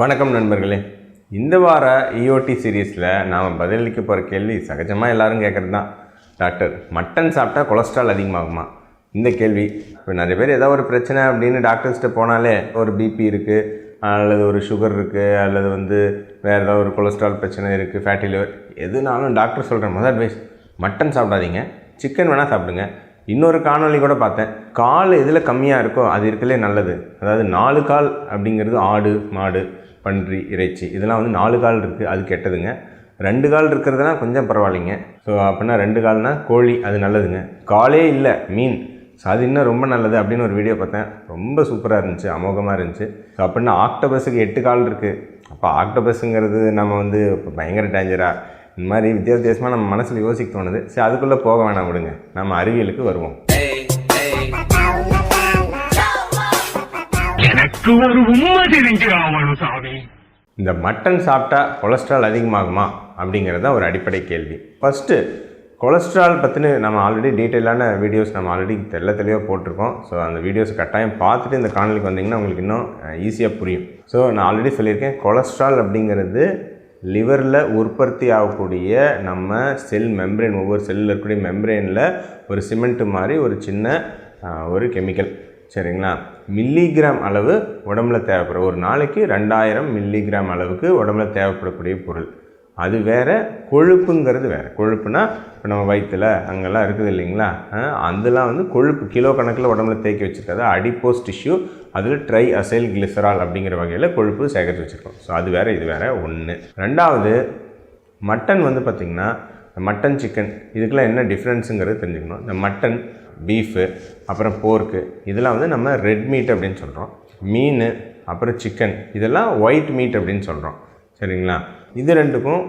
வணக்கம் நண்பர்களே. இந்த வார இஓடி சீரீஸில் நாம் பதிலளிக்க போகிற கேள்வி சகஜமாக எல்லாரும் கேட்குறது தான் டாக்டர் மட்டன் சாப்பிட்டா கொலஸ்ட்ரால் அதிகமாகுமா? இந்த கேள்வி. இப்போ நிறைய பேர் ஏதோ ஒரு பிரச்சனை அப்படின்னு டாக்டர்ஸ்கிட்ட போனாலே ஒரு பிபி இருக்குது அல்லது ஒரு சுகர் இருக்குது அல்லது வந்து வேறு ஏதாவது ஒரு கொலஸ்ட்ரால் பிரச்சனை இருக்குது ஃபேட்டி லிவர் எதுனாலும் டாக்டர் சொல்கிற முதல் அட்வைஸ் மட்டன் சாப்பிடாதீங்க. சிக்கன் வேணால் சாப்பிடுங்க. இன்னொரு காணொளி கூட பார்த்தேன். கால் எதில் கம்மியாக இருக்கோ அது இருக்கலே நல்லது. அதாவது நாலு கால் அப்படிங்கிறது ஆடு மாடு. பன்றி இறைச்சி இதெல்லாம் வந்து நாலு கால் இருக்குது அது கெட்டதுங்க. ரெண்டு கால் இருக்கிறதுனா கொஞ்சம் பரவாயில்லைங்க. ஸோ அப்படின்னா ரெண்டு கால்னால் கோழி அது நல்லதுங்க. காலே இல்லை மீன். ஸோ அது இன்னும் ரொம்ப நல்லது அப்படின்னு ஒரு வீடியோ பார்த்தேன். ரொம்ப சூப்பராக இருந்துச்சு அமோகமாக இருந்துச்சு. ஸோ அப்படின்னா ஆக்டோபஸுக்கு எட்டு கால் இருக்குது அப்போ ஆக்டோபஸுங்கிறது நம்ம வந்து இப்போ பயங்கர டேஞ்சராக இந்த மாதிரி வித்தியாச வித்தியாசமாக நம்ம மனசில் யோசிக்க தோணுது. சரி அதுக்குள்ளே போக வேணாம் விடுங்க. நம்ம அறிவியலுக்கு வருவோம். எனக்கு ஒரு உண்மை தெரிஞ்சு ஆகணும் சாமி. இந்த மட்டன் சாப்பிட்டா கொலஸ்ட்ரால் அதிகமாகுமா அப்படிங்கிறது தான் ஒரு அடிப்படை கேள்வி. ஃபஸ்ட்டு கொலஸ்ட்ரால் பற்றின நம்ம ஆல்ரெடி டீட்டெயிலான வீடியோஸ் நம்ம ஆல்ரெடி தெல்ல தெளிவாக போட்டிருக்கோம். ஸோ அந்த வீடியோஸ் கட்டாயம் பார்த்துட்டு இந்த காணொலிக்கு வந்தீங்கன்னா உங்களுக்கு இன்னும் ஈஸியாக புரியும். ஸோ நான் ஆல்ரெடி சொல்லியிருக்கேன் கொலஸ்ட்ரால் அப்படிங்கிறது லிவரில் உற்பத்தி ஆகக்கூடிய நம்ம செல் மெம்பரேன் ஒவ்வொரு செல்லில் இருக்கக்கூடிய மெம்பரேனில் ஒரு சிமெண்ட்டு மாதிரி ஒரு சின்ன ஒரு கெமிக்கல். சரிங்களா? மில்லிகிராம் அளவு உடம்புல தேவைப்படும். ஒரு நாளைக்கு ரெண்டாயிரம் மில்லிகிராம் அளவுக்கு உடம்புல தேவைப்படக்கூடிய பொருள். அது வேற கொழுப்புங்கிறது வேறு. கொழுப்புனா இப்போ நம்ம வயிற்றில் அங்கெல்லாம் இருக்குது இல்லைங்களா? அதெல்லாம் வந்து கொழுப்பு கிலோ கணக்கில் உடம்புல தேக்கி வச்சுருக்காது. அடிப்போஸ் டிஷ்யூ அதில் ட்ரை அசைல் கிளிசரால் அப்படிங்கிற வகையில் கொழுப்பு சேகரித்து வச்சுருக்கோம். ஸோ அது வேறு இது வேறு ஒன்று ரெண்டாவது மட்டன் வந்து பார்த்திங்கன்னா மட்டன் சிக்கன் இதுக்கெல்லாம் என்ன டிஃப்ரென்ஸுங்கிறது தெரிஞ்சுக்கணும். இந்த மட்டன் பீஃபு அப்புறம் போர்க்கு இதெல்லாம் வந்து நம்ம ரெட் மீட் அப்படின்னு சொல்கிறோம் மீன் அப்புறம் சிக்கன் இதெல்லாம் ஒயிட் மீட் அப்படின்னு சொல்கிறோம் சரிங்களா? இது ரெண்டுக்கும்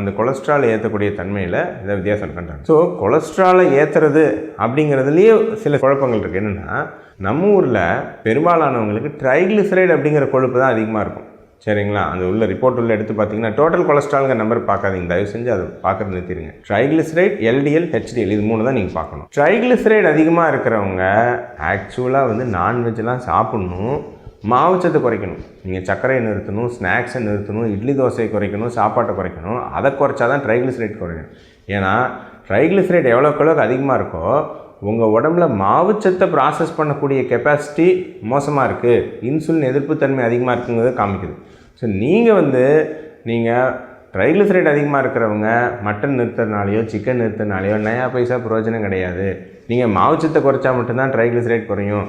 இந்த கொலஸ்ட்ரால் ஏற்றக்கூடிய தன்மையில் இதை வித்தியாசம் இருக்கின்றாங்க ஸோ கொலஸ்ட்ராலை ஏற்றுறது அப்படிங்கிறதுலேயே சில குழப்பங்கள் இருக்குது என்னென்னா நம்ம ஊரில் பெரும்பாலானவங்களுக்கு ட்ரைக்ளிசரைடு அப்படிங்கிற கொழுப்பு தான் அதிகமாக இருக்கும். சரிங்களா? அந்த உள்ள ரிப்போர்ட் உள்ள எடுத்து பார்த்தீங்கன்னா டோட்டல் கொலஸ்ட்ரால்ங்கிற நம்பர் பார்க்காதீங்க. தயவு செஞ்சு அதை பார்க்கறது நிறுத்திடுங்க. ட்ரைகிளிசரைட் எல்டிஎல் ஹெச்டிஎல் இது மூணு தான் நீங்கள் பார்க்கணும். ட்ரைகிளிசரைட் அதிகமாக இருக்கிறவங்க ஆக்சுவலாக வந்து நான்வெஜ்லாம் சாப்பிட்ணும். மாவுச்சத்தை குறைக்கணும். நீங்கள் சர்க்கரையை நிறுத்தணும் ஸ்நாக்ஸை நிறுத்தணும் இட்லி தோசையை குறைக்கணும் சாப்பாட்டை குறைக்கணும். அதை குறைச்சா தான் ட்ரைகிளிசரைட் குறையும். ஏன்னா ட்ரைகிளிசரைட் எவ்வளோக்கு அளவுக்கு அதிகமாக இருக்கோ உங்கள் உடம்புல மாவுச்சத்தை ப்ராசஸ் பண்ணக்கூடிய கெப்பாசிட்டி மோசமாக இருக்குது இன்சுலின் எதிர்ப்புத்தன்மை அதிகமாக இருக்குங்கிறத காமிக்குது. ஸோ நீங்கள் வந்து நீங்கள் ட்ரைக்ளிசரைட் அதிகமாக இருக்கிறவங்க மட்டன் நிறுத்துறதுனாலையோ சிக்கன் நிறுத்துறதுனாலையோ நயா பைசா பிரயோஜனம் கிடையாது. நீங்கள் மாவுச்சத்தை குறைச்சா மட்டும்தான் ட்ரைக்ளிசரைட் குறையும்.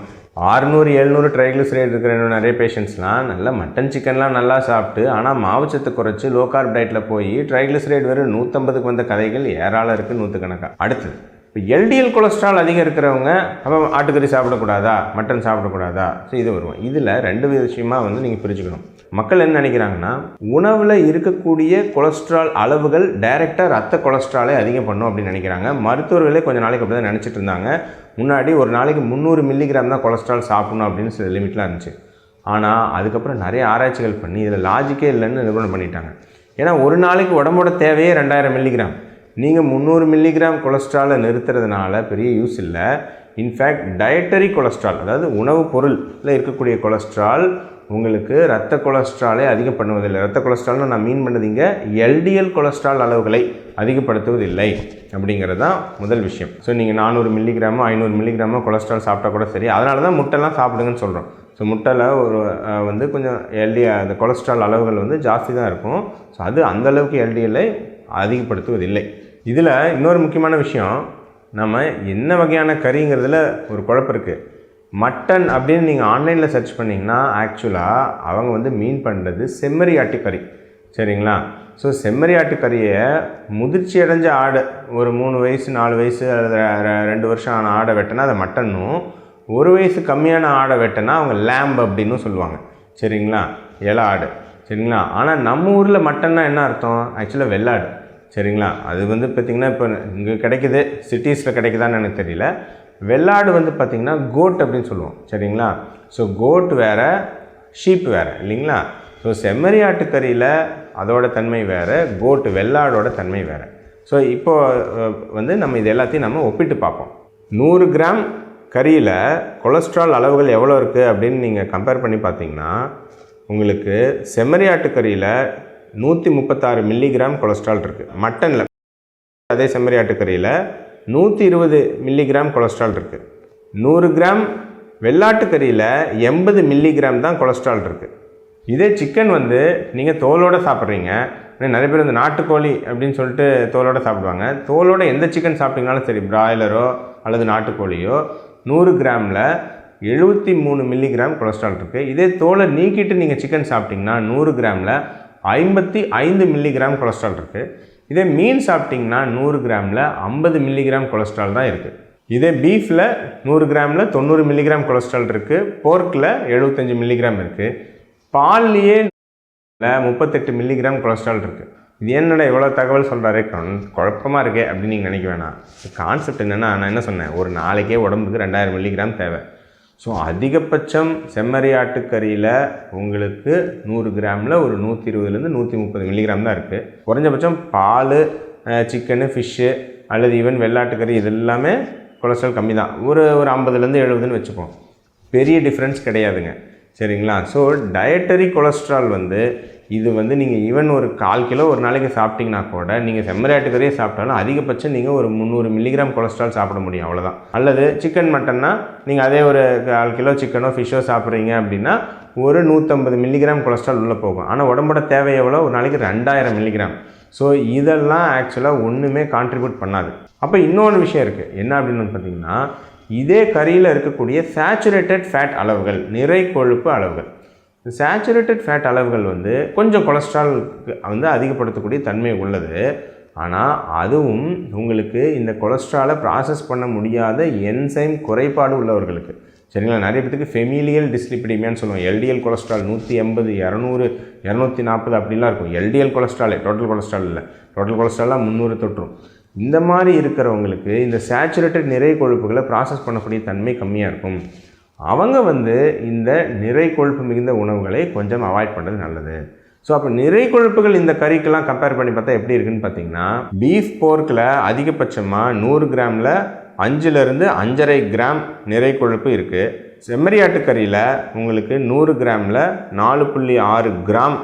ஆறுநூறு எழுநூறு ட்ரைக்ளிசரைட் இருக்கிற இன்னும் நிறைய பேஷண்ட்ஸ்லாம் நல்லா மட்டன் சிக்கன்லாம் நல்லா சாப்பிட்டு ஆனால் மாவுச்சத்தை குறைச்சி லோ கார்ப் டயட்டில் போய் ட்ரைக்ளிசரைட் வெறும் நூற்றம்பதுக்கு வந்த கதைகள் ஏராளம் இருக்குது நூற்றுக்கணக்காக அடுத்தது இப்போ எல்டிஎல் கொலஸ்ட்ரால் அதிகம் இருக்கிறவங்க அப்போ ஆட்டுக்கறி சாப்பிடக்கூடாதா? மட்டன் சாப்பிடக்கூடாதா? ஸோ இது வருவோம். இதில் ரெண்டு விஷயமாக வந்து நீங்கள் பிரிச்சுக்கணும். மக்கள் என்ன நினைக்கிறாங்கன்னா உணவில் இருக்கக்கூடிய கொலஸ்ட்ரால் அளவுகள் டைரெக்டாக ரத்த கொலஸ்ட்ராலை அதிகம் பண்ணும் அப்படின்னு நினைக்கிறாங்க. மருத்துவர்களே கொஞ்சம் நாளைக்கு அப்படி தான் நினச்சிட்டு இருந்தாங்க. முன்னாடி ஒரு நாளைக்கு முந்நூறு மில்லிகிராம் தான் கொலஸ்ட்ரால் சாப்பிடணும் அப்படின்னு சில லிமிட்லாம் இருந்துச்சு. ஆனால் அதுக்கப்புறம் நிறைய ஆராய்ச்சிகள் பண்ணி இதில் லாஜிக்கே இல்லைன்னு நிறுவனம் பண்ணிட்டாங்க. ஏன்னா ஒரு நாளைக்கு உடம்போட தேவையே ரெண்டாயிரம் மில்லிகிராம் நீங்கள் முந்நூறு மில்லிகிராம் கொலஸ்ட்ராலை நிறுத்துறதுனால பெரிய யூஸ் இல்லை. இன்ஃபேக்ட் டயட்டரி கொலஸ்ட்ரால் அதாவது உணவுப் பொருளில் இருக்கக்கூடிய கொலஸ்ட்ரால் உங்களுக்கு ரத்த கொலஸ்ட்ராலை அதிகம் பண்ணுவதில்லை. ரத்த கொலஸ்ட்ரால்னு நான் மீன் பண்ணது எல்டிஎல் கொலஸ்ட்ரால் அளவுகளை அதிகப்படுத்துவதில்லை அப்படிங்கிறது தான் முதல் விஷயம். ஸோ நீங்கள் நானூறு மில்லிகிராமோ ஐநூறு மில்லிகிராமோ கொலஸ்ட்ரால் சாப்பிட்டா கூட சரி. அதனால தான் முட்டைலாம் சாப்பிடுங்கன்னு சொல்கிறோம் ஸோ முட்டையில் ஒரு வந்து கொஞ்சம் எல்டி அந்த கொலஸ்ட்ரால் அளவுகள் வந்து ஜாஸ்தி தான் இருக்கும். ஸோ அது அந்தளவுக்கு எல்டிஎல்லை அதிகப்படுத்துவதில்லை. இதில் இன்னொரு முக்கியமான விஷயம் நம்ம என்ன வகையான கறிங்கிறதுல ஒரு குழப்பம் இருக்குது மட்டன் அப்படின்னு நீங்கள் ஆன்லைனில் சர்ச் பண்ணிங்கன்னா ஆக்சுவலாக அவங்க வந்து மீன் பண்ணுறது செம்மறி ஆட்டுக்கறி சரிங்களா? ஸோ செம்மறி ஆட்டுக்கறியை முதிர்ச்சி அடைஞ்ச ஆடு ஒரு மூணு வயசு நாலு வயசு அல்லது ரெண்டு வருஷம் ஆன ஆடை வெட்டினா அதை மட்டனும் ஒரு வயசு கம்மியான ஆடை வெட்டினா அவங்க லேம்ப் அப்படின்னு சொல்லுவாங்க. சரிங்களா? இல ஆடு. சரிங்களா? ஆனால் நம்ம ஊரில் மட்டன்னா என்ன அர்த்தம்? ஆக்சுவலாக வெள்ளாடு. சரிங்களா? அது வந்து பார்த்திங்கன்னா இப்போ இங்கே கிடைக்குது சிட்டிஸில் கிடைக்குதான்னு எனக்கு தெரியல. வெள்ளாடு வந்து பார்த்திங்கன்னா கோட் அப்படின்னு சொல்லுவோம். சரிங்களா? ஸோ கோட் வேறு ஷீப் வேறு இல்லைங்களா? ஸோ செம்மறி ஆட்டுக்கறியில் அதோட தன்மை வேறு கோட்டு வெள்ளாடோட தன்மை வேறு. ஸோ இப்போ வந்து நம்ம இது எல்லாத்தையும் நம்ம ஒப்பிட்டு பார்ப்போம். நூறு கிராம் கறியில் கொலஸ்ட்ரால் அளவுகள் எவ்வளோ இருக்குது அப்படின்னு நீங்கள் கம்பேர் பண்ணி பார்த்தீங்கன்னா உங்களுக்கு செம்மறியாட்டுக்கறியில் நூற்றி முப்பத்தாறு மில்லிகிராம் கொலஸ்ட்ரால் இருக்குது மட்டனில். அதே செம்மறியாட்டுக்கறியில் நூற்றி இருபது மில்லிகிராம் கொலஸ்ட்ரால் இருக்குது நூறு கிராம் வெள்ளாட்டுக்கறியில் எண்பது மில்லிகிராம் தான் கொலஸ்ட்ரால் இருக்குது இதே சிக்கன் வந்து நீங்கள் தோலோடு சாப்பிட்றீங்க. நிறைய பேர் இந்த நாட்டுக்கோழி அப்படின்னு சொல்லிட்டு தோலோடு சாப்பிடுவாங்க. தோலோட எந்த சிக்கன் சாப்பிட்டீங்கனாலும் சரி பிராய்லரோ அல்லது நாட்டுக்கோழியோ நூறு கிராமில் எழுபத்தி மூணு மில்லிகிராம் கொலஸ்ட்ரால் இருக்குது இதே தோலை நீக்கிட்டு நீங்கள் சிக்கன் சாப்பிட்டிங்கன்னா நூறு கிராமில் ஐம்பத்தி ஐந்து மில்லிகிராம் கொலஸ்ட்ரால் இருக்குது இதே மீன் சாப்பிட்டிங்கன்னா நூறு கிராமில் ஐம்பது மில்லிகிராம் கொலஸ்ட்ரால் தான் இருக்குது இதே பீஃபில் நூறு கிராமில் தொண்ணூறு மில்லிகிராம் கொலஸ்ட்ரால் இருக்குது போர்க்கில் எழுபத்தஞ்சி மில்லிகிராம் இருக்குது பால்லையே முப்பத்தெட்டு மில்லிகிராம் கொலஸ்ட்ரால் இருக்குது இது என்னடா இவ்வளோ தகவல் சொல்கிறாரே குழப்பமாக இருக்கே அப்படின்னு நீங்கள் நினைக்க வேணாம். கான்செப்ட் என்னென்னா நான் என்ன சொன்னேன்? ஒரு நாளைக்கே உடம்புக்கு ரெண்டாயிரம் மில்லிகிராம் தேவை. ஸோ அதிகபட்சம் செம்மறி ஆட்டுக்கறியில் உங்களுக்கு நூறு கிராமில் ஒரு நூற்றி இருபதுலேருந்து நூற்றி முப்பது மில்லிகிராம் தான் இருக்குது குறைஞ்சபட்சம் பால் சிக்கனு ஃபிஷ்ஷு அல்லது ஈவன் வெள்ளாட்டுக்கறி இது எல்லாமே கொலஸ்ட்ரால் கம்மி தான் ஒரு ஒரு ஐம்பதுலேருந்து எழுபதுன்னு வச்சுப்போம். பெரிய டிஃப்ரென்ஸ் கிடையாதுங்க. சரிங்களா? ஸோ டயட்டரி கொலஸ்ட்ரால் வந்து இது வந்து நீங்கள் ஈவன் ஒரு கால் கிலோ ஒரு நாளைக்கு சாப்பிட்டீங்கன்னா கூட நீங்கள் செம்மறியாட்டுக்கறியே சாப்பிட்டாலும் அதிகபட்சம் நீங்கள் ஒரு முந்நூறு மில்லிகிராம் கொலஸ்ட்ரால் சாப்பிட முடியும் அவ்வளோதான் அல்லது சிக்கன் மட்டன்னா நீங்கள் அதே ஒரு கால் கிலோ சிக்கனோ ஃபிஷ்ஷோ சாப்பிட்றீங்க அப்படின்னா ஒரு நூற்றம்பது மில்லிகிராம் கொலஸ்ட்ரால் உள்ளே போகும். ஆனால் உடம்போட தேவை எவ்வளோ ஒரு நாளைக்கு ரெண்டாயிரம் மில்லிகிராம் ஸோ இதெல்லாம் ஆக்சுவலாக ஒன்றுமே கான்ட்ரிபியூட் பண்ணாது. அப்போ இன்னொன்று விஷயம் இருக்குது என்ன அப்படின்னு பார்த்தீங்கன்னா இதே கறியில் இருக்கக்கூடிய சேச்சுரேட்டட் ஃபேட் அளவுகள் நிறை கொழுப்பு அளவுகள். சேச்சுரேட்டட் ஃபேட் அளவுகள் வந்து கொஞ்சம் கொலஸ்ட்ரால் வந்து அதிகப்படுத்தக்கூடிய தன்மை உள்ளது. ஆனால் அதுவும் உங்களுக்கு இந்த கொலஸ்ட்ராலை ப்ராசஸ் பண்ண முடியாத என்சைம் குறைபாடு உள்ளவர்களுக்கு. சரிங்களா? நிறைய பேத்துக்கு ஃபெமிலியல் டிஸ்லிபிடிமியான்னு சொல்லுவோம். எல்டிஎல் கொலஸ்ட்ரால் நூற்றி எண்பது இரநூறு இரநூத்தி நாற்பது அப்படிலாம் இருக்கும். எல்டிஎல் கொலஸ்ட்ராலே டோட்டல் கொலஸ்ட்ரால் இல்லை டோட்டல் கொலஸ்ட்ரால்லாம் முந்நூறு தொற்றும். இந்த மாதிரி இருக்கிறவங்களுக்கு இந்த சேச்சுரேட்டட் நிறை கொழுப்புகளை ப்ராசஸ் பண்ணக்கூடிய தன்மை கம்மியாக இருக்கும். அவங்க வந்து இந்த நிறை கொழுப்பு மிகுந்த உணவுகளை கொஞ்சம் அவாய்ட் பண்ணுறது நல்லது. ஸோ அப்போ நிறை கொழுப்புகள் இந்த கறிக்கெல்லாம் கம்பேர் பண்ணி பார்த்தா எப்படி இருக்குன்னு பார்த்தீங்கன்னா பீஃப் போர்க்கில் அதிகபட்சமாக நூறு கிராமில் அஞ்சுலேருந்து அஞ்சரை கிராம் நிறை கொழுப்பு இருக்குது செம்மறியாட்டு கறியில் உங்களுக்கு நூறு கிராமில் நாலு புள்ளி ஆறு கிராம்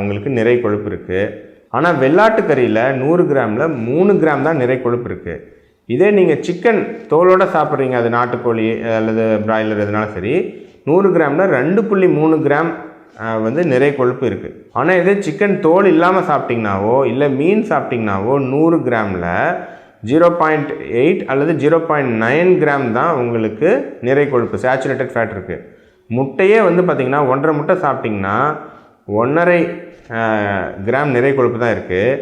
உங்களுக்கு நிறை கொழுப்பு இருக்குது ஆனால் வெள்ளாட்டு கறியில் நூறு கிராமில் மூணு கிராம் தான் நிறை கொழுப்பு இருக்குது இதே நீங்கள் சிக்கன் தோலோட சாப்பிட்றீங்க அது நாட்டுக்கோழி அல்லது பிராய்லர் எதுனாலும் சரி நூறு கிராமில் ரெண்டு புள்ளி மூணு கிராம் வந்து நிறை கொழுப்பு இருக்குது ஆனால் இதே சிக்கன் தோல் இல்லாமல் சாப்பிட்டிங்கனாவோ இல்லை மீன் சாப்பிட்டிங்கனாவோ நூறு கிராமில் ஜீரோ பாயிண்ட் எயிட் அல்லது ஜீரோ பாயிண்ட் நைன் கிராம் தான் உங்களுக்கு நிறை கொழுப்பு சேச்சுரேட்டட் ஃபேட் இருக்குது முட்டையே வந்து பார்த்திங்கன்னா ஒன்றரை முட்டை சாப்பிட்டிங்கன்னா ஒன்றரை கிராம் நிறை கொழுப்பு தான் இருக்குது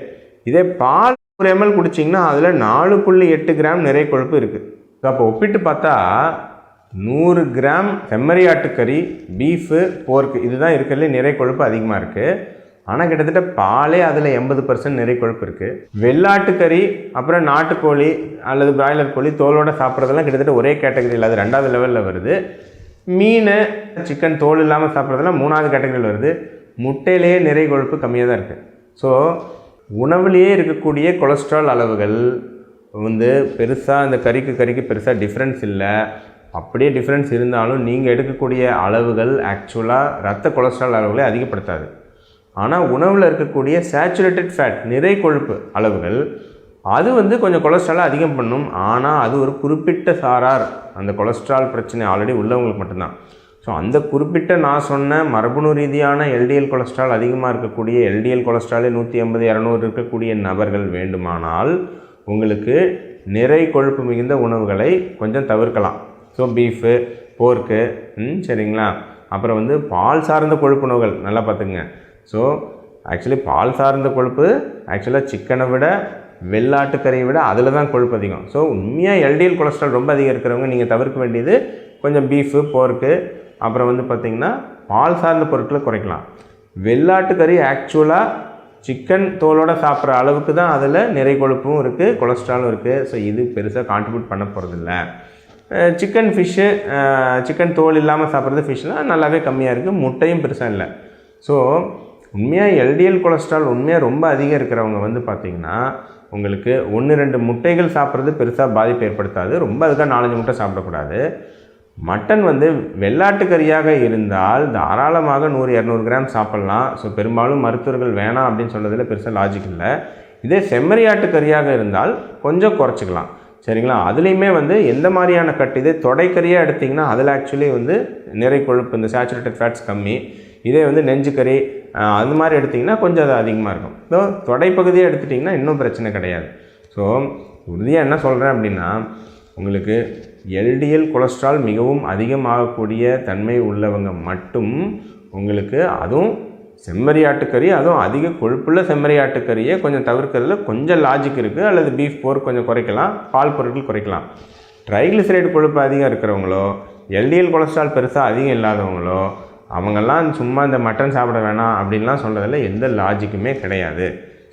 இதே பால் ஒரு எம்எல் குடிச்சிங்கன்னா அதில் நாலு புள்ளி எட்டு கிராம் நிறை கொழுப்பு இருக்குது அப்போ ஒப்பிட்டு பார்த்தா நூறு கிராம் செம்மறியாட்டுக்கறி பீஃபு போர்க்கு இதுதான் இருக்கிறதுல நிறை கொழுப்பு அதிகமாக இருக்குது ஆனால் கிட்டத்தட்ட பாலே அதில் எண்பது பர்சன்ட் நிறை கொழுப்பு இருக்குது வெள்ளாட்டுக்கறி அப்புறம் நாட்டுக்கோழி அல்லது பிராய்லர் கோழி தோலோட சாப்பிட்றதெல்லாம் கிட்டத்தட்ட ஒரே கேட்டகரியில் அது ரெண்டாவது லெவலில் வருது. மீன் சிக்கன் தோல் இல்லாமல் சாப்பிட்றதெல்லாம் மூணாவது கேட்டகரியில் வருது. முட்டையிலேயே நிறை கொழுப்பு கம்மியாக தான் இருக்குது ஸோ உணவுலேயே இருக்கக்கூடிய கொலஸ்ட்ரால் அளவுகள் வந்து பெருசாக இந்த கறிக்கு கறிக்கு பெருசாக டிஃப்ரென்ஸ் இல்லை. அப்படியே டிஃப்ரென்ஸ் இருந்தாலும் நீங்கள் எடுக்கக்கூடிய அளவுகள் ஆக்சுவலாக ரத்த கொலஸ்ட்ரால் அளவுகளை அதிகப்படுத்தாது. ஆனால் உணவில் இருக்கக்கூடிய சேச்சுரேட்டட் ஃபேட் நிறை கொழுப்பு அளவுகள் அது வந்து கொஞ்சம் கொலஸ்ட்ராலை அதிகம் பண்ணும். ஆனால் அது ஒரு குறிப்பிட்ட சாரார். அந்த கொலஸ்ட்ரால் பிரச்சனை ஆல்ரெடி உள்ளவங்களுக்கு மட்டும்தான். ஸோ அந்த குறிப்பிட்ட நான் சொன்ன மரபணு ரீதியான எல்டிஎல் கொலஸ்ட்ரால் அதிகமாக இருக்கக்கூடிய எல்டிஎல் கொலஸ்ட்ராலே நூற்றி எண்பது இரநூறு இருக்கக்கூடிய நபர்கள் வேண்டுமானால் உங்களுக்கு நிறை கொழுப்பு மிகுந்த உணவுகளை கொஞ்சம் தவிர்க்கலாம். ஸோ பீஃபு போர்க்கு ம் சரிங்களா? அப்புறம் வந்து பால் சார்ந்த கொழுப்பு உணவுகள் நல்லா பார்த்துங்க ஸோ ஆக்சுவலி பால் சார்ந்த கொழுப்பு ஆக்சுவலாக சிக்கனை விட வெள்ளாட்டுக்கறியை விட அதில் தான் கொழுப்பு அதிகம். ஸோ உண்மையாக எல்டிஎல் கொலஸ்ட்ரால் ரொம்ப அதிகம் இருக்கிறவங்க நீங்கள் தவிர்க்க வேண்டியது கொஞ்சம் பீஃபு போர்க்கு அப்புறம் வந்து பார்த்திங்கன்னா பால் சார்ந்த பொருட்களை குறைக்கலாம். வெள்ளாட்டுக்கறி ஆக்சுவலாக சிக்கன் தோலோட சாப்பிட்ற அளவுக்கு தான் அதில் நிறை கொழுப்பும் இருக்குது கொலஸ்ட்ராலும் இருக்குது ஸோ இது பெருசாக கான்ட்ரிபியூட் பண்ண போகிறதில்ல சிக்கன் ஃபிஷ்ஷு சிக்கன் தோல் இல்லாமல் சாப்பிட்றது ஃபிஷ்லாம் நல்லாவே கம்மியாக இருக்குது முட்டையும் பெருசாக இல்லை. ஸோ உண்மையாக எல்டிஎல் கொலஸ்ட்ரால் உண்மையாக ரொம்ப அதிகம் இருக்கிறவங்க வந்து பார்த்திங்கன்னா உங்களுக்கு ஒன்று ரெண்டு முட்டைகள் சாப்பிட்றது பெருசாக பாதிப்பு ஏற்படுத்தாது. ரொம்ப அதுக்காக நாலஞ்சு முட்டை சாப்பிடக்கூடாது. மட்டன் வந்து வெள்ளாட்டுக்கறியாக இருந்தால் தாராளமாக நூறு இரநூறு கிராம் சாப்பிட்லாம். ஸோ பெரும்பாலும் மருத்துவர்கள் வேணாம் அப்படின்னு சொல்கிறதுல பெருசாக லாஜிக் இல்லை. இதே செம்மறியாட்டுக்கறியாக இருந்தால் கொஞ்சம் குறைச்சிக்கலாம். சரிங்களா? அதுலேயுமே வந்து எந்த மாதிரியான கட் இதே தொடைக்கறியாக எடுத்திங்கன்னா அதில் ஆக்சுவலி வந்து நிறை கொழுப்பு இந்த சேச்சுரேட்டட் ஃபேட்ஸ் கம்மி. இதே வந்து நெஞ்சுக்கறி அந்த அது மாதிரி எடுத்திங்கன்னா கொஞ்சம் அது அதிகமாக இருக்கும். ஸோ தொடைப்பகுதியை எடுத்துட்டிங்கன்னா இன்னும் பிரச்சனை கிடையாது. ஸோ உறுதியாக என்ன சொல்கிறேன் அப்படின்னா உங்களுக்கு எல்டிஎல் கொலஸ்ட்ரால் மிகவும் அதிகமாகக்கூடிய தன்மை உள்ளவங்க மட்டும் உங்களுக்கு அதுவும் செம்மறியாட்டுக்கறி அதுவும் அதிக கொழுப்புள்ள செம்மறியாட்டுக்கறியை கொஞ்சம் தவிர்க்கிறதுல கொஞ்சம் லாஜிக் இருக்குது அல்லது பீஃப் போர் கொஞ்சம் குறைக்கலாம் பால் பொருட்கள் குறைக்கலாம். ட்ரைக்ளிசரைடு கொழுப்பு அதிகம் இருக்கிறவங்களோ எல்டிஎல் கொலஸ்ட்ரால் பெருசாக அதிகம் இல்லாதவங்களோ அவங்கெல்லாம் சும்மா இந்த மட்டன் சாப்பிட வேணாம் அப்படின்லாம் சொல்கிறதுல எந்த லாஜிக்குமே கிடையாது.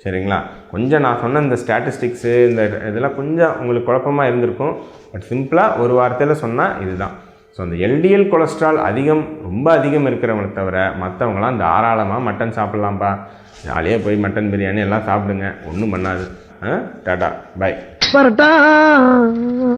சரிங்களா? கொஞ்சம் நான் சொன்ன இந்த ஸ்டாட்டிஸ்டிக்ஸு இந்த இதெல்லாம் கொஞ்சம் உங்களுக்கு குழப்பமாக இருந்திருக்கும். பட் சிம்பிளாக ஒரு வார்த்தையில் சொன்னால் இதுதான். ஸோ அந்த எல்டிஎல் கொலஸ்ட்ரால் அதிகம் ரொம்ப அதிகம் இருக்கிறவங்களை தவிர மற்றவங்களாம் தாராளமாக மட்டன் சாப்பிட்லாம்ப்பா ஜாலியாக போய் மட்டன் பிரியாணி எல்லாம் சாப்பிடுங்க. ஒன்றும் பண்ணாது. Tata bye parotta